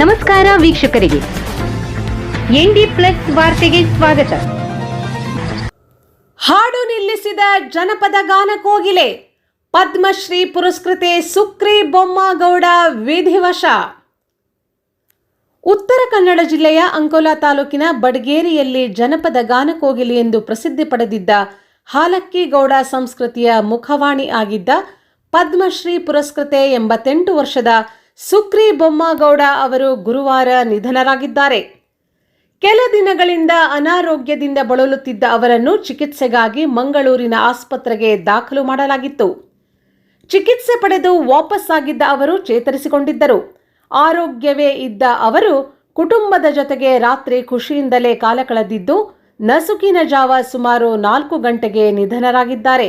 ನಮಸ್ಕಾರ ವೀಕ್ಷಕರಿಗೆ. ND plus ವಾರ್ತೆಗೆ ಸ್ವಾಗತ. ಹಾಡು ನಿಲ್ಲಿಸಿದ ಜನಪದ ಗಾನ ಕೋಗಿಲೆ, ಪದ್ಮಶ್ರೀ ಪುರಸ್ಕೃತೆ ಸುಕ್ರಿ ಬೊಮ್ಮಗೌಡ ವಿಧಿವಶ ಉತ್ತರ ಕನ್ನಡ ಜಿಲ್ಲೆಯ ಅಂಕೋಲಾ ತಾಲೂಕಿನ ಬಡಗೇರಿಯಲ್ಲಿ ಜನಪದ ಗಾನ ಕೋಗಿಲೆ ಎಂದು ಪ್ರಸಿದ್ಧಿ ಪಡೆದಿದ್ದ ಹಾಲಕ್ಕಿ ಗೌಡ ಸಂಸ್ಕೃತಿಯ ಮುಖವಾಣಿ ಆಗಿದ್ದ ಪದ್ಮಶ್ರೀ ಪುರಸ್ಕೃತೆ ಎಂಬತ್ತೆಂಟು ವರ್ಷದ ಸುಕ್ರಿ ಬೊಮ್ಮಗೌಡ ಅವರು ಗುರುವಾರ ನಿಧನರಾಗಿದ್ದಾರೆ. ಕೆಲ ದಿನಗಳಿಂದ ಅನಾರೋಗ್ಯದಿಂದ ಬಳಲುತ್ತಿದ್ದ ಅವರನ್ನು ಚಿಕಿತ್ಸೆಗಾಗಿ ಮಂಗಳೂರಿನ ಆಸ್ಪತ್ರೆಗೆ ದಾಖಲು ಮಾಡಲಾಗಿತ್ತು. ಚಿಕಿತ್ಸೆ ಪಡೆದು ವಾಪಸ್ಸಾಗಿದ್ದ ಅವರು ಚೇತರಿಸಿಕೊಂಡಿದ್ದರು. ಆರೋಗ್ಯವೇ ಇದ್ದ ಅವರು ಕುಟುಂಬದ ಜೊತೆಗೆ ರಾತ್ರಿ ಖುಷಿಯಿಂದಲೇ ಕಾಲ ಕಳೆದಿದ್ದು, ನಸುಕಿನ ಜಾವ ಸುಮಾರು ನಾಲ್ಕು ಗಂಟೆಗೆ ನಿಧನರಾಗಿದ್ದಾರೆ.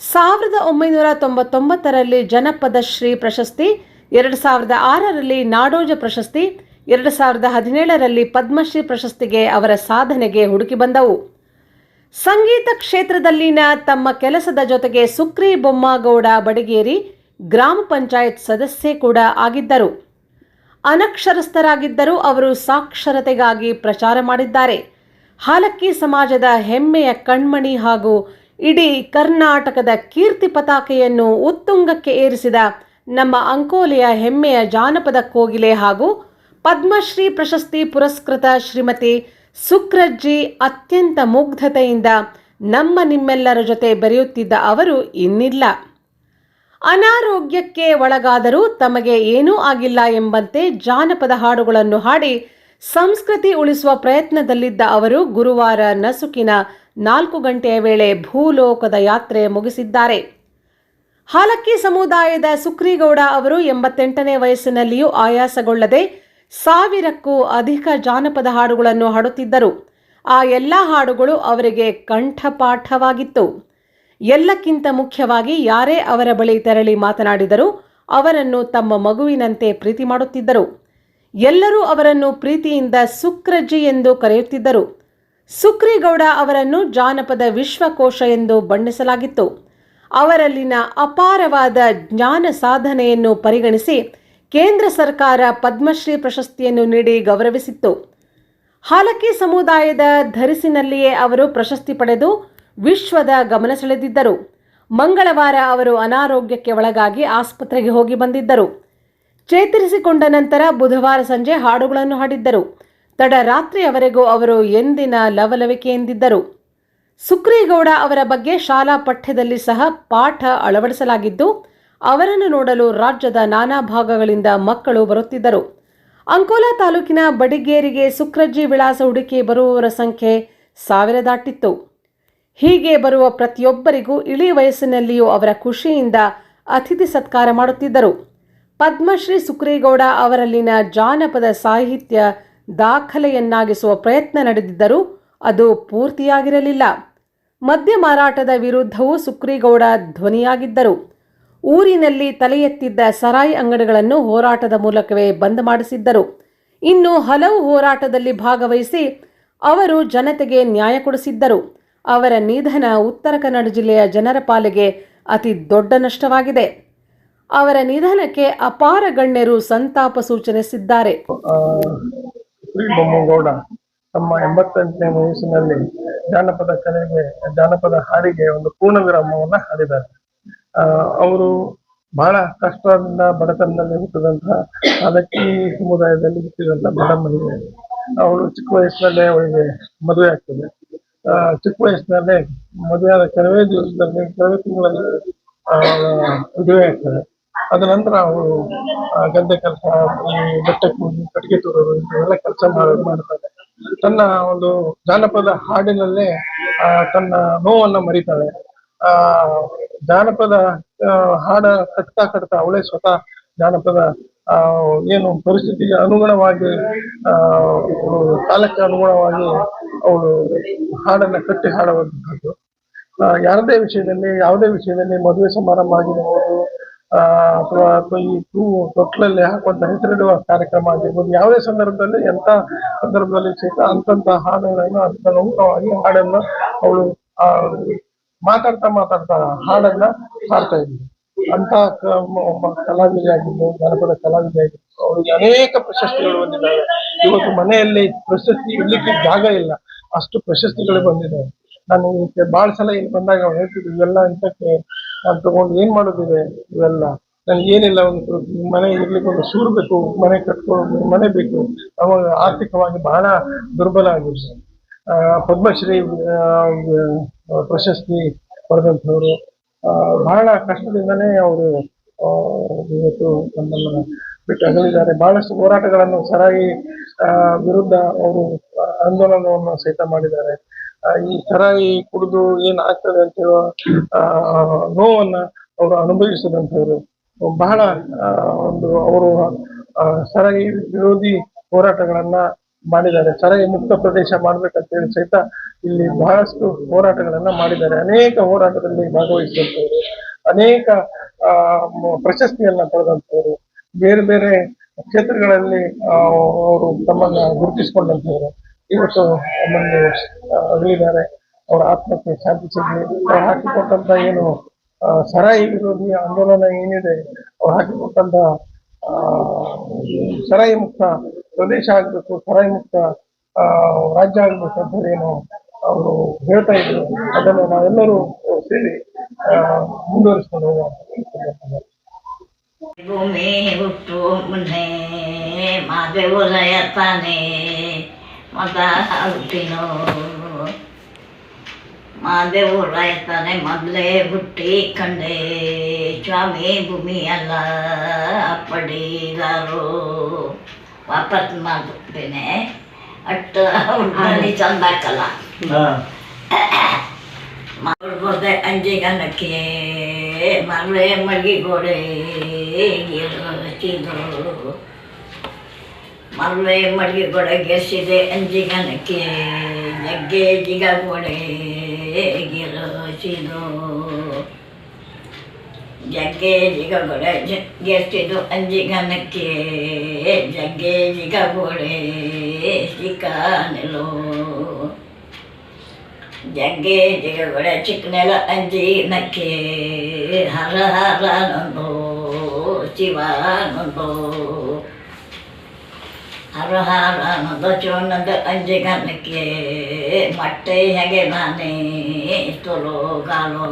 ಸಾವಿರದ ಒಂಬೈನೂರ ತೊಂಬತ್ತೊಂಬತ್ತರಲ್ಲಿ ಜನಪದ ಶ್ರೀ ಪ್ರಶಸ್ತಿ ಎರಡು ಸಾವಿರದ ಆರರಲ್ಲಿ ನಾಡೋಜ ಪ್ರಶಸ್ತಿ, ಎರಡು ಸಾವಿರದ ಹದಿನೇಳರಲ್ಲಿ ಪದ್ಮಶ್ರೀ ಪ್ರಶಸ್ತಿಗೆ ಅವರ ಸಾಧನೆಗೆ ಹುಡುಕಿ ಬಂದವು. ಸಂಗೀತ ಕ್ಷೇತ್ರದಲ್ಲಿನ ತಮ್ಮ ಕೆಲಸದ ಜೊತೆಗೆ ಸುಕ್ರಿ ಬೊಮ್ಮಗೌಡ ಬಡಗೇರಿ ಗ್ರಾಮ ಪಂಚಾಯತ್ ಸದಸ್ಯೆ ಕೂಡ ಆಗಿದ್ದರು. ಅನಕ್ಷರಸ್ಥರಾಗಿದ್ದರೂ ಅವರು ಸಾಕ್ಷರತೆಗಾಗಿ ಪ್ರಚಾರ ಮಾಡಿದ್ದಾರೆ. ಹಾಲಕ್ಕಿ ಸಮಾಜದ ಹೆಮ್ಮೆಯ ಕಣ್ಮಣಿ ಹಾಗೂ ಇಡೀ ಕರ್ನಾಟಕದ ಕೀರ್ತಿ ಪತಾಕೆಯನ್ನು ಉತ್ತುಂಗಕ್ಕೆ ಏರಿಸಿದ ನಮ್ಮ ಅಂಕೋಲೆಯ ಹೆಮ್ಮೆಯ ಜಾನಪದ ಕೋಗಿಲೆ ಹಾಗೂ ಪದ್ಮಶ್ರೀ ಪ್ರಶಸ್ತಿ ಪುರಸ್ಕೃತ ಶ್ರೀಮತಿ ಸುಕ್ರಜ್ಜಿ ಅತ್ಯಂತ ಮುಗ್ಧತೆಯಿಂದ ನಮ್ಮ ನಿಮ್ಮೆಲ್ಲರ ಜೊತೆ ಬೆರೆಯುತ್ತಿದ್ದ ಅವರು ಇನ್ನಿಲ್ಲ. ಅನಾರೋಗ್ಯಕ್ಕೆ ಒಳಗಾದರೂ ತಮಗೆ ಏನೂ ಆಗಿಲ್ಲ ಎಂಬಂತೆ ಜಾನಪದ ಹಾಡುಗಳನ್ನು ಹಾಡಿ ಸಂಸ್ಕೃತಿ ಉಳಿಸುವ ಪ್ರಯತ್ನದಲ್ಲಿದ್ದ ಅವರು ಗುರುವಾರ ನಸುಕಿನ ನಾಲ್ಕು ಗಂಟೆಯ ವೇಳೆ ಭೂಲೋಕದ ಯಾತ್ರೆ ಮುಗಿಸಿದ್ದಾರೆ. ಹಾಲಕ್ಕಿ ಸಮುದಾಯದ ಸುಕ್ರಿಗೌಡ ಅವರು ಎಂಬತ್ತೆಂಟನೇ ವಯಸ್ಸಿನಲ್ಲಿಯೂ ಆಯಾಸಗೊಳ್ಳದೆ ಸಾವಿರಕ್ಕೂ ಅಧಿಕ ಜಾನಪದ ಹಾಡುಗಳನ್ನು ಹಾಡುತ್ತಿದ್ದರು. ಆ ಎಲ್ಲ ಹಾಡುಗಳು ಅವರಿಗೆ ಕಂಠಪಾಠವಾಗಿತ್ತು. ಎಲ್ಲಕ್ಕಿಂತ ಮುಖ್ಯವಾಗಿ ಯಾರೇ ಅವರ ಬಳಿ ತೆರಳಿ ಮಾತನಾಡಿದರೂ ಅವರನ್ನು ತಮ್ಮ ಮಗುವಿನಂತೆ ಪ್ರೀತಿ ಮಾಡುತ್ತಿದ್ದರು. ಎಲ್ಲರೂ ಅವರನ್ನು ಪ್ರೀತಿಯಿಂದ ಸುಕ್ರಜ್ಜಿ ಎಂದು ಕರೆಯುತ್ತಿದ್ದರು. ಸುಕ್ರಿಗೌಡ ಅವರನ್ನು ಜಾನಪದ ವಿಶ್ವಕೋಶ ಎಂದು ಬಣ್ಣಿಸಲಾಗಿತ್ತು. ಅವರಲ್ಲಿನ ಅಪಾರವಾದ ಜ್ಞಾನ ಸಾಧನೆಯನ್ನು ಪರಿಗಣಿಸಿ ಕೇಂದ್ರ ಸರ್ಕಾರ ಪದ್ಮಶ್ರೀ ಪ್ರಶಸ್ತಿಯನ್ನು ನೀಡಿ ಗೌರವಿಸಿತ್ತು. ಹಾಲಕ್ಕಿ ಸಮುದಾಯದ ಧರಿಸಿನಲ್ಲಿಯೇ ಅವರು ಪ್ರಶಸ್ತಿ ಪಡೆದು ವಿಶ್ವದ ಗಮನ ಸೆಳೆದಿದ್ದರು. ಮಂಗಳವಾರ ಅವರು ಅನಾರೋಗ್ಯಕ್ಕೆ ಒಳಗಾಗಿ ಆಸ್ಪತ್ರೆಗೆ ಹೋಗಿ ಬಂದಿದ್ದರು. ಚೇತರಿಸಿಕೊಂಡ ನಂತರ ಬುಧವಾರ ಸಂಜೆ ಹಾಡುಗಳನ್ನು ಹಾಡಿದ್ದರು. ತಡರಾತ್ರಿಯವರೆಗೂ ಅವರು ಎಂದಿನ ಲವಲವಿಕೆಯಿಂದಿದ್ದರು. ಸುಕ್ರೀಗೌಡ ಅವರ ಬಗ್ಗೆ ಶಾಲಾ ಪಠ್ಯದಲ್ಲಿ ಸಹ ಪಾಠ ಅಳವಡಿಸಲಾಗಿದ್ದು, ಅವರನ್ನು ನೋಡಲು ರಾಜ್ಯದ ನಾನಾ ಭಾಗಗಳಿಂದ ಮಕ್ಕಳು ಬರುತ್ತಿದ್ದರು. ಅಂಕೋಲಾ ತಾಲೂಕಿನ ಬಡಿಗೇರಿಗೆ ಸುಕ್ರಜ್ಜಿ ವಿಳಾಸ ಹುಡುಕಿ ಬರುವವರ ಸಂಖ್ಯೆ ಸಾವಿರ ದಾಟಿತ್ತು ಹೀಗೆ ಬರುವ ಪ್ರತಿಯೊಬ್ಬರಿಗೂ ಇಳಿ ವಯಸ್ಸಿನಲ್ಲಿಯೂ ಅವರ ಖುಷಿಯಿಂದ ಅತಿಥಿ ಸತ್ಕಾರ ಮಾಡುತ್ತಿದ್ದರು. ಪದ್ಮಶ್ರೀ ಸುಕ್ರೇಗೌಡ ಅವರಲ್ಲಿನ ಜಾನಪದ ಸಾಹಿತ್ಯ ದಾಖಲೆಯನ್ನಾಗಿಸುವ ಪ್ರಯತ್ನ ನಡೆದಿದ್ದರೂ ಅದು ಪೂರ್ತಿಯಾಗಿರಲಿಲ್ಲ. ಮದ್ಯ ಮಾರಾಟದ ವಿರುದ್ಧವೂ ಸುಕ್ರೀಗೌಡ ಧ್ವನಿಯಾಗಿದ್ದರು. ಊರಿನಲ್ಲಿ ತಲೆ ಎತ್ತಿದ್ದ ಸರಾಯಿ ಅಂಗಡಿಗಳನ್ನು ಹೋರಾಟದ ಮೂಲಕವೇ ಬಂದ್ ಮಾಡಿಸಿದ್ದರು. ಇನ್ನು ಹಲವು ಹೋರಾಟದಲ್ಲಿ ಭಾಗವಹಿಸಿ ಅವರು ಜನತೆಗೆ ನ್ಯಾಯ ಕೊಡಿಸಿದ್ದರು. ಅವರ ನಿಧನ ಉತ್ತರ ಕನ್ನಡ ಜಿಲ್ಲೆಯ ಜನರ ಪಾಲಿಗೆ ಅತಿ ದೊಡ್ಡ ನಷ್ಟವಾಗಿದೆ. ಅವರ ನಿಧನಕ್ಕೆ ಅಪಾರ ಗಣ್ಯರು ಸಂತಾಪ ಸೂಚಿಸಿದ್ದಾರೆ ತಮ್ಮ ಎಂಬತ್ತೆಂಟನೇ ವಯಸ್ಸಿನಲ್ಲಿ ಜಾನಪದ ಕಲೆಗೆ, ಜಾನಪದ ಹಾಡಿಗೆ ಒಂದು ಪೂರ್ಣ ವಿರಾಮವನ್ನ ಹಾಡಿದ್ದಾರೆ. ಅವರು ಬಹಳ ಕಷ್ಟದಿಂದ, ಬಡತನದಲ್ಲಿ ಹುಟ್ಟಿದಂತಹ ಅದಕ್ಕಿ ಸಮುದಾಯದಲ್ಲಿ ಹುಟ್ಟಿದಂತ ಬಡ ಮಹಿಳೆ. ಅವಳು ಚಿಕ್ಕ ವಯಸ್ಸಿನಲ್ಲೇ ಅವಳಿಗೆ ಮದುವೆ ಆಗ್ತದೆ. ಚಿಕ್ಕ ವಯಸ್ಸಿನಲ್ಲೇ ಮದುವೆಯಾದ ಕೆಲವೇ ದಿವಸದಲ್ಲಿ, ಕೆಲವೇ ತಿಂಗಳಲ್ಲಿ ಮದುವೆ ಆಗ್ತದೆ. ಅದ ನಂತರ ಅವರು ಗದ್ದೆ ಕೆಲಸ ಬೆಟ್ಟ ಕೂಗಿ ಕಟ್ಟಿಗೆ ತೋರೋದು, ಇಂಥವೆಲ್ಲ ಕೆಲಸ ಮಾಡ್ತಾಳೆ ತನ್ನ ಒಂದು ಜಾನಪದ ಹಾಡಿನಲ್ಲೇ ತನ್ನ ನೋವನ್ನ ಮರಿತಾಳೆ. ಆ ಜಾನಪದ ಹಾಡ ಕಟ್ತಾ ಕಟ್ತಾ ಅವಳೇ ಸ್ವತಃ ಜಾನಪದ ಏನು ಪರಿಸ್ಥಿತಿಗೆ ಅನುಗುಣವಾಗಿ ಆ ಕಾಲಕ್ಕೆ ಅನುಗುಣವಾಗಿ ಅವಳು ಹಾಡನ್ನ ಕಟ್ಟಿ ಹಾಡುವಂತಹದ್ದು ಯಾರದೇ ವಿಷಯದಲ್ಲಿ ಯಾವುದೇ ವಿಷಯದಲ್ಲಿ ಮದುವೆ ಸಮಾರಂಭ ಆಗಿರ್ಬೋದು ಆ, ಅಥವಾ ಅಥವಾ ಈ ಹೂ ತೊಟ್ಲಲ್ಲಿ ಹಾಕುವಂತ ಹೆಸರಿಡುವ ಕಾರ್ಯಕ್ರಮ ಆಗಿರ್ಬೋದು, ಯಾವುದೇ ಸಂದರ್ಭದಲ್ಲಿ ಎಂತ ಸಂದರ್ಭದಲ್ಲಿ ಸಹಿತ ಅಂತಂತ ಹಾಡುಗಳನ್ನು ಅಂತ ಅನುಗುಣವಾಗಿ ಹಾಡನ್ನ ಅವಳು ಮಾತಾಡ್ತಾ ಮಾತಾಡ್ತಾ ಹಾಡನ್ನ ಹಾಡ್ತಾ ಇದ್ವಿ ಅಂತ ಕಲಾವಿದೆ ಕಲಾವಿದೆಯಾಗಿದ್ದು ಜಾನಪದ ಕಲಾವಿದೆಯಾಗಿದ್ದು ಅವರಿಗೆ ಅನೇಕ ಪ್ರಶಸ್ತಿಗಳು ಬಂದಿದ್ದಾವೆ. ಇವತ್ತು ಮನೆಯಲ್ಲಿ ಪ್ರಶಸ್ತಿ ಇಡ್ಲಿಕ್ಕೆ ಜಾಗ ಇಲ್ಲ. ಅಷ್ಟು ಪ್ರಶಸ್ತಿಗಳು ಬಂದಿದ್ದಾವೆ. ನಾನು ಬಹಳ ಸಲ ಇಲ್ಲಿ ಬಂದಾಗ ಅವ್ರು ಹೇಳ್ತಿದ್ರು ಇವೆಲ್ಲ ಇಂಥಕ್ಕೆ ನಾನು ತಗೊಂಡು ಏನ್ ಮಾಡೋದಿದೆ ಇವೆಲ್ಲ? ನನಗೆ ಏನಿಲ್ಲ ಒಂದು ಮನೆ ಇರ್ಲಿಕ್ಕೆ ಒಂದು ಸೂರು ಬೇಕು ಮನೆ ಕಟ್ಕೊಂಡು ಮನೆ ಬೇಕು. ಅವಾಗ ಆರ್ಥಿಕವಾಗಿ ಬಹಳ ದುರ್ಬಲ ಆಗಿದ್ರು ಪದ್ಮಶ್ರೀ ಪ್ರಶಸ್ತಿ ಪಡೆದಂಥವ್ರು. ಬಹಳ ಕಷ್ಟದಿಂದನೇ ಅವರು ಇವತ್ತು ನಮ್ಮನ್ನ ಬಿಟ್ಟು ಅಗಲಿದ್ದಾರೆ. ಬಹಳಷ್ಟು ಹೋರಾಟಗಳನ್ನು ಸರಾಯಿ ಆ, ವಿರುದ್ಧ ಅವರು ಆಂದೋಲನವನ್ನು ಸಹಿತ ಮಾಡಿದ್ದಾರೆ. ಈ ಸರಾಯಿ ಕುಡಿದು ಏನ್ ಆಗ್ತದೆ ಅಂತ ಹೇಳುವ ನೋವನ್ನ ಅವರು ಅನುಭವಿಸಿದಂಥವ್ರು. ಬಹಳ ಒಂದು ಅವರು ಸರಾಯಿ ವಿರೋಧಿ ಹೋರಾಟಗಳನ್ನ ಮಾಡಿದ್ದಾರೆ. ಸರಾಯಿ ಮುಕ್ತ ಪ್ರದೇಶ ಮಾಡ್ಬೇಕಂತ ಹೇಳಿ ಸಹಿತ ಇಲ್ಲಿ ಬಹಳಷ್ಟು ಹೋರಾಟಗಳನ್ನ ಮಾಡಿದ್ದಾರೆ. ಅನೇಕ ಹೋರಾಟದಲ್ಲಿ ಭಾಗವಹಿಸಿದಂಥವ್ರು, ಅನೇಕ ಪ್ರಶಸ್ತಿಯನ್ನ ಪಡೆದಂಥವ್ರು, ಬೇರೆ ಬೇರೆ ಕ್ಷೇತ್ರಗಳಲ್ಲಿ ಅವರು ತಮ್ಮನ್ನ ಗುರುತಿಸಿಕೊಂಡಂಥವ್ರು. ಇವತ್ತು ನಮ್ಮನ್ನು ಅಗಲಿದ್ದಾರೆ ಅವರ ಆತ್ಮಕ್ಕೆ ಶಾಂತಿ ಸಿಗಲಿ. ಅವ್ರು ಹಾಕಿಕೊಟ್ಟಂತ ಏನು ಸರಾಯಿ ವಿರೋಧಿ ಆಂದೋಲನ ಏನಿದೆ, ಅವ್ರು ಹಾಕಿಕೊಟ್ಟಂತ ಸರಾಯಿ ಮುಕ್ತ ಪ್ರದೇಶ ಆಗ್ಬೇಕು, ಸರಾಯಿ ಮುಕ್ತ ರಾಜ್ಯ ಆಗ್ಬೇಕು ಅಂತ ಏನು ಅವರು ಹೇಳ್ತಾ ಇದ್ರು. ಅದನ್ನು ನಾವೆಲ್ಲರೂ ಸೇರಿ ಮುಂದುವರಿಸ್ಕೊಂಡು ಹೋಗುವ ಭೂಮಿ ಹುಟ್ಟು ಮುನ್ನೆ ಮಾದೇವರಾಯ ತಾನೆ. ಮದ ಹುಟ್ಟಿನೋ ಮಾದೇವರಾಯ ತಾನೆ ಮೊದಲೇ ಹುಟ್ಟಿ ಕಂಡೆ ಸ್ವಾಮಿ ಭೂಮಿ ಅಲ್ಲ ಪಡೀಲಾರು ವಾಪಸ್ ಮಾಡ್ಬಿಡ್ತೇನೆ. ಅಟ್ಟು ಚಂದ ಹಾಕಲ್ಲ. ಮಾಡ್ಬೋದೆ ಅಂಜಿಗನಕ್ಕೆ ಮರಳೆ ಮಗಿಗೋಡೆ ಗೆಸಿದು ಮರಳೆ ಮಡಿಗೋಡೆ ಗೆಸಿದೆ ಅಂಜಿಗನಕ್ಕೆ ಜಗ್ಗೆ ಜಿಗಗೋಡೆ ಗೆರಸಿದು ಜಗ್ಗೆ ಜಿಗಗೋಡೆ ಗೆಸಿದು ಅಂಜಿಗನಕ್ಕೆ ಜಗ್ಗೆ ಜಿಗಗೋಡೆ ಸಿಕ್ಕಾನೆಲೋ ಜಗ್ಗೆ ಜಿಗಗೊಡೆ ಚಿಕ್ಕನೆಲ ಅಂಜಿ ನಕ್ಕೆ ಹರ ಹರ ನೊಂದು ಶಿವ ನೊಂದು ಹರ ಹರ ನೊಂದು ಚೋನಂದ ಅಂಜಿ ಗನಕ್ಕೆ ಮಟ್ಟೆ ಹೇಗೆ ನಾನೇ ತುಳು ಗಾಲೋ